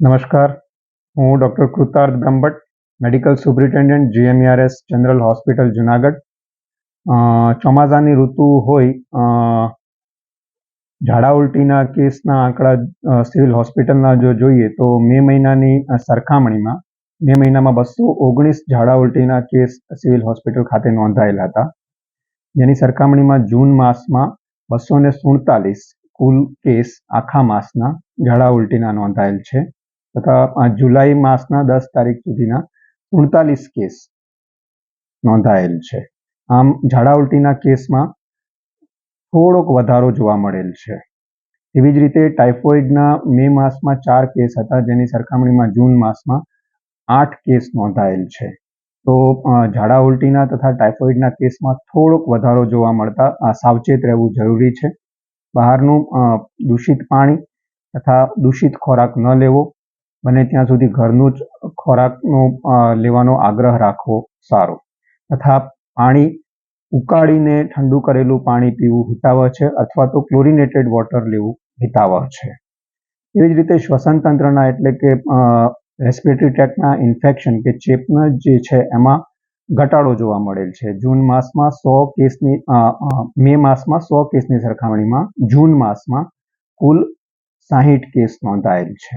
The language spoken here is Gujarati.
નમસ્કાર. હું doctor Krutarth Brahmbhatt medical superintendent GMERS general hospital, Junagadh. ચોમાસાની ઋતુ હોય ઝાડા ઉલટીના કેસના આંકડા સિવિલ હોસ્પિટલના જો જોઈએ, તો મે મહિનાની સરખામણીમાં, મે મહિનામાં બસો ઓગણીસ ઝાડા ઉલટીના કેસ સિવિલ હોસ્પિટલ ખાતે નોંધાયેલા હતા. જેની સરખામણીમાં જૂન માસમાં બસો ને સુડતાલીસ કુલ કેસ આખા માસના ઝાડા ઉલટીના નોંધાયેલ છે. તથા જુલાઈ માસના દસ તારીખ સુધીના સુડતાલીસ કેસ નોંધાયેલ છે. આમ ઝાડા ઉલટીના કેસમાં થોડોક વધારો જોવા મળેલ છે. એવી જ રીતે ટાઇફોઇડના મે માસમાં ચાર કેસ હતા, જેની સરખામણીમાં જૂન માસમાં આઠ કેસ નોંધાયેલ છે. તો ઝાડા ઉલટીના તથા ટાઇફોઇડના કેસમાં થોડોક વધારો જોવા મળતા સાવચેત રહેવું જરૂરી છે. બહારનું દૂષિત પાણી તથા દૂષિત ખોરાક ન લેવો બને ત્યાં સુધી ઘરનું જ ખોરાકનો લેવાનો આગ્રહ રાખવો સારો. તથા પાણી ઉકાળીને ઠંડુ કરેલું પાણી પીવું હિતાવહ છે અથવા તો ક્લોરિનેટેડ વોટર લેવું હિતાવહ છે. એવી જ રીતે શ્વસન તંત્રના એટલે કે રેસ્પિરેટરી ટ્રેકના ઇન્ફેક્શન કે ચેપના જે છે એમાં ઘટાડો જોવા મળેલ છે. જૂન માસમાં સો કેસની મે માસમાં સો કેસની સરખામણીમાં જૂન માસમાં કુલ સાહીઠ કેસ નોંધાયેલ છે.